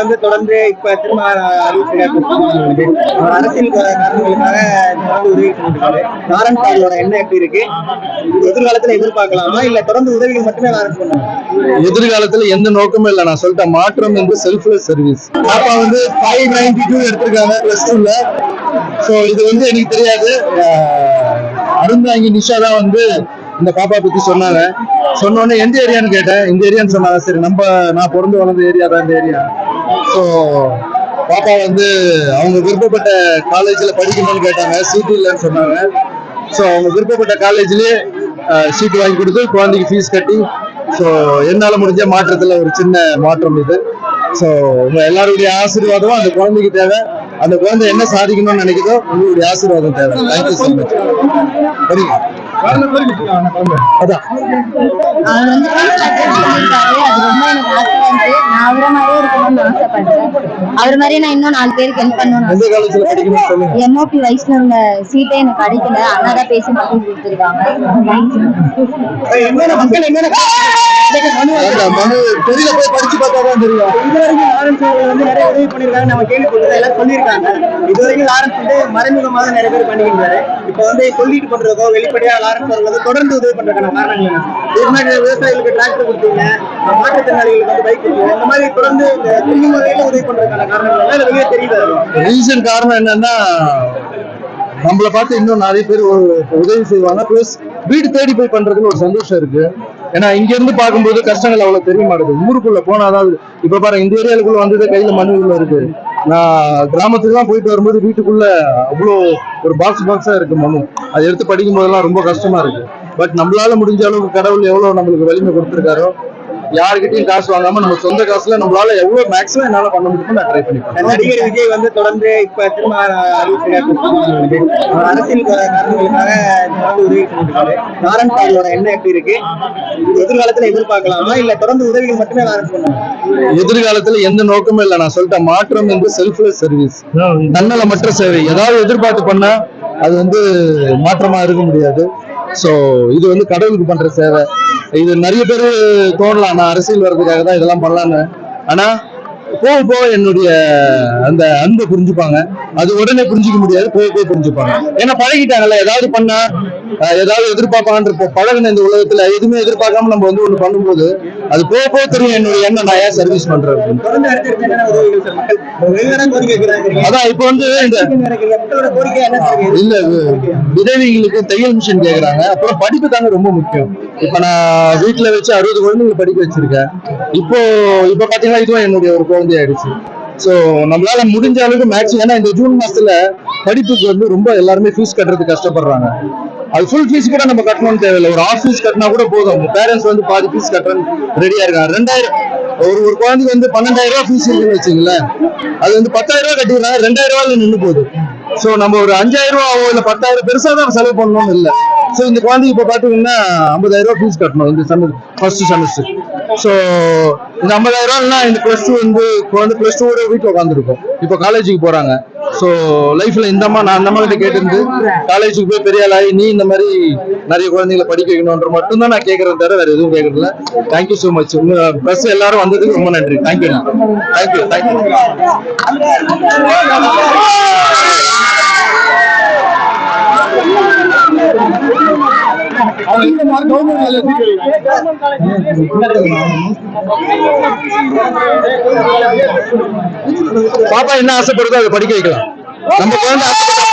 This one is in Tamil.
வந்து தொடர்ந்து இப்ப திரும்ப அறிவிப்பு அரசியல் காரணங்களுக்காக தொடர்ந்து உதவி பண்ணிருக்காரு லாரன்ஸ் எண்ணம் எப்படி இருக்கு? எதிர்காலத்துல எதிர்பார்க்கலாமா? இல்ல தொடர்ந்து உதவிகள் மட்டுமே லாரன்ஸ் பண்ணுவாங்க எதிர்காலத்துல எந்த நோக்கமும் இல்ல. நான் சொல்லிட்டேன் மாற்றம் என்று செல்ஃப்லெஸ் சர்வீஸ் பாப்பா வந்து ஃபைவ் நைன்டி டூ எடுத்திருக்காங்க பிளஸ் டூல ஸோ இது வந்து எனக்கு தெரியாது. அஹ், அருந்தாங்கி நிஷா தான் வந்து இந்த பாப்பா பத்தி சொன்னாங்க. சொன்ன உடனே எந்த ஏரியான்னு கேட்டேன். இந்த ஏரியான்னு சொன்னாங்க சரி நம்ம நான் பிறந்து வளர்ந்த ஏரியா தான் இந்த ஏரியா ஸோ பாப்பா வந்து அவங்க விருப்பப்பட்ட காலேஜில் படிக்கணும்னு கேட்டாங்க. சீட்டு இல்லைன்னு சொன்னாங்க. ஸோ அவங்க விருப்பப்பட்ட காலேஜ்லேயே சீட் வாங்கி கொடுத்து குழந்தைக்கு ஃபீஸ் கட்டி ஸோ என்னால் முடிஞ்ச மாற்றத்தில் ஒரு சின்ன மாற்றம் இது. ஸோ உங்கள் எல்லாருடைய ஆசீர்வாதமும் அந்த குழந்தைக்கு தேவை. அந்த குழந்தை என்ன சாதிக்கணும்னு நினைக்குதோ உங்களுடைய ஆசீர்வாதம் தேவை. தேங்க்யூ ஸோ மச் சரிங்க அதான். அவர் இருந்துச்சு நான் இன்னும் நாலு பேருக்கு ஹெல்ப் சொல்லுங்க எம்ஓபி வைஷ்ணவ்ல சீட்டே எனக்கு கிடைக்கல. அண்ணா தான் பேசி மட்டும் கொடுத்துருக்காங்க. மனு வெளியில போய் படிச்சு பார்த்தா தான் தெரியும். இதுவரைக்கும் லாரன்ஸ் அவர்கள் வந்து நிறைய உதவி பண்ணிருக்காங்க நம்ம கேள்விப்பட்டது எல்லாம் சொல்லியிருக்காங்க. இதுவரைக்கும் லாரன்ஸ் வந்து மறைமுகமாக நிறைய பேர் பண்ணிக்கின்றாரு. இப்போ வந்து சொல்லிட்டு பண்றதோ வெளிப்படையா லாரன்ஸ் அவர்கள் தொடர்ந்து உதவி பண்றதுக்கான காரணங்கள் என்ன? இதுக்கு முன்னாடி விவசாயிகளுக்கு டிராக்டர் கொடுத்தீங்க. மாற்றுத்திறனாளிகளுக்கு வந்து பைக் கொடுத்தீங்க. இந்த மாதிரி தொடர்ந்து இந்த வகையில உதவி பண்றதுக்கான காரணங்கள் எல்லாம் வெளியே தெரியுது ரீசன் காரணம் என்னன்னா நம்மளை பார்த்து இன்னும் நிறைய பேர் ஒரு- உதவி செய்வாங்க. பிளஸ் வீடு தேடி போய் பண்றதுல ஒரு சந்தோஷம் இருக்கு. ஏன்னா இங்க இருந்து பார்க்கும்போது கஷ்டங்கள் அவ்வளவு தெரிய மாட்டேங்குது ஊருக்குள்ள போனா அதாவது இப்ப பாரு இந்த ஏரியாவுக்குள்ள வந்தது கையில மண்ணுக்குள்ள இருக்கு. நான் கிராமத்துக்கு தான் போயிட்டு வரும்போது வீட்டுக்குள்ள அவ்வளோ ஒரு பாக்ஸ் பாக்ஸா இருக்கு மனு அதை எடுத்து படிக்கும் போதெல்லாம் ரொம்ப கஷ்டமா இருக்கு. பட் நம்மளால முடிஞ்ச அளவுக்கு கடவுள் எவ்வளவு நம்மளுக்கு வலிமை கொடுத்துருக்காரோ யாருக்கிட்டையும் காசு வாங்காம நம்ம சொந்த காசுல நம்மளால எவ்வளவு மேக்ஸிமம் என்னால பண்ண முடியுமோ நான் ட்ரை பண்ணி பண்றேன். நடிகர் விஜய் வந்து தொடர்ந்து இப்ப திரும்ப அரசியல் காரணங்களுக்காக உதவி லாரன்ஸ் அவரோட எண்ணம் எப்படி இருக்கு? எதிர்காலத்துல எதிர்பார்க்கலாமா? இல்ல தொடர்ந்து உதவிகள் மட்டுமே லாரன்ஸ் பண்ணுவாங்க எதிர்காலத்துல எந்த நோக்கமும் இல்லை. நான் சொல்லிட்டேன் மாற்றம் என்று செல்ஃப்லெஸ் சர்வீஸ் தன்னலமற்ற சேவை. ஏதாவது எதிர்பார்த்து பண்ணா அது வந்து மாற்றமா இருக்க முடியாது. ஸோ இது வந்து கடவுளுக்கு பண்ற சேவை. இது நிறைய பேர் தோணலாம். நான் அரசியல் வர்றதுக்காக தான் இதெல்லாம் பண்ணலான்னு ஆனா போக போக என்னுடைய அந்த அன்பை புரிஞ்சுப்பாங்க. அது உடனே புரிஞ்சுக்க முடியாது போக போக புரிஞ்சுப்பாங்க. ஏன்னா பழகிட்டாங்கல்ல ஏதாவது பண்ணா ஏதாவது எதிர்பார்ப்பாங்கன்ற பழகின இந்த உலகத்துல எதுவுமே எதிர்பார்க்காம நம்ம வந்து ஒண்ணு பண்ணும்போது அது போக போக தெரியும் என்னுடைய எண்ணம் நான் ஏன் சர்வீஸ் பண்றேன் அதான் இப்போ வந்து இந்த? இல்ல விதவைகளுக்கு தையல் மிஷின் கேக்குறாங்க. அப்புறம் படிப்பு தாங்க ரொம்ப முக்கியம். இப்ப நான் வீட்டுல வச்சு அறுபது குழந்தைங்க படிக்க வச்சிருக்கேன். இப்போ இப்ப பாத்தீங்கன்னா இதுவும் என்னுடைய ஒரு குழந்தை ஆயிடுச்சு. ஸோ நம்மளால முடிஞ்ச அளவுக்கு மேக்ஸிமம் ஏன்னா இந்த ஜூன் மாசத்துல படிப்புக்கு வந்து ரொம்ப எல்லாருமே ஃபீஸ் கட்டுறதுக்கு கஷ்டப்படுறாங்க. அது ஃபுல் ஃபீஸ் கூட நம்ம கட்டணும்னு தேவையில்லை. ஒரு ஆஃப் ஃபீஸ் கட்டினா கூட போதும். பேரண்ட்ஸ் வந்து பாதி ஃபீஸ் கட்டுறேன்னு ரெடியா இருக்காங்க. ரெண்டாயிரம். ஒரு ஒரு குழந்தைக்கு வந்து பன்னெண்டாயிரம் ரூபாய் ஃபீஸ் இருக்குன்னு வச்சுங்களேன் அது வந்து பத்தாயிரம் ரூபாய் கட்டிடுறாங்க ரெண்டாயிரம் ரூபாயில நின்று போகுது. ஸோ நம்ம ஒரு அஞ்சாயிரம் ரூபா ஆகும் பத்தாயிரம் பெருசா தான் செலவு பண்ணணும்னு இல்லை. ஸோ இந்த குழந்தைக்கு இப்போ பார்த்தீங்கன்னா ஐம்பதாயிரம் ரூபா ஃபீஸ் கட்டணும் இந்த செமஸ்டர் ஃபர்ஸ்ட் செமஸ்டர் ஸோ இந்த ஐம்பதாயிரம் ரூபாய்னா இந்த ப்ளஸ் டூ வந்து குழந்தை ப்ளஸ் டூ வீட்டில் உட்காந்துருக்கும் இப்போ காலேஜுக்கு போகிறாங்க ஸோ லைஃப்பில் இந்த அம்மா நான் அந்த அம்மா கிட்ட கேட்டிருந்து காலேஜுக்கு போய் பெரிய ஆளாகி நீ இந்த மாதிரி நிறைய குழந்தைகளை படிக்க வைக்கணுன்ற மட்டும்தான் நான் கேட்குறேன் தவிர வேறு எதுவும் கேட்கறதில்ல. தேங்க்யூ ஸோ மச் உங்கள் ப்ளஸ் எல்லாரும் வந்ததுக்கு ரொம்ப நன்றி. தேங்க்யூ தேங்க்யூ தேங்க்யூ பாப்பா என்ன ஆசைப்படுதோ அதை படிக்க வைக்கலாம். நம்ம குழந்தை ஆசைப்பட்டா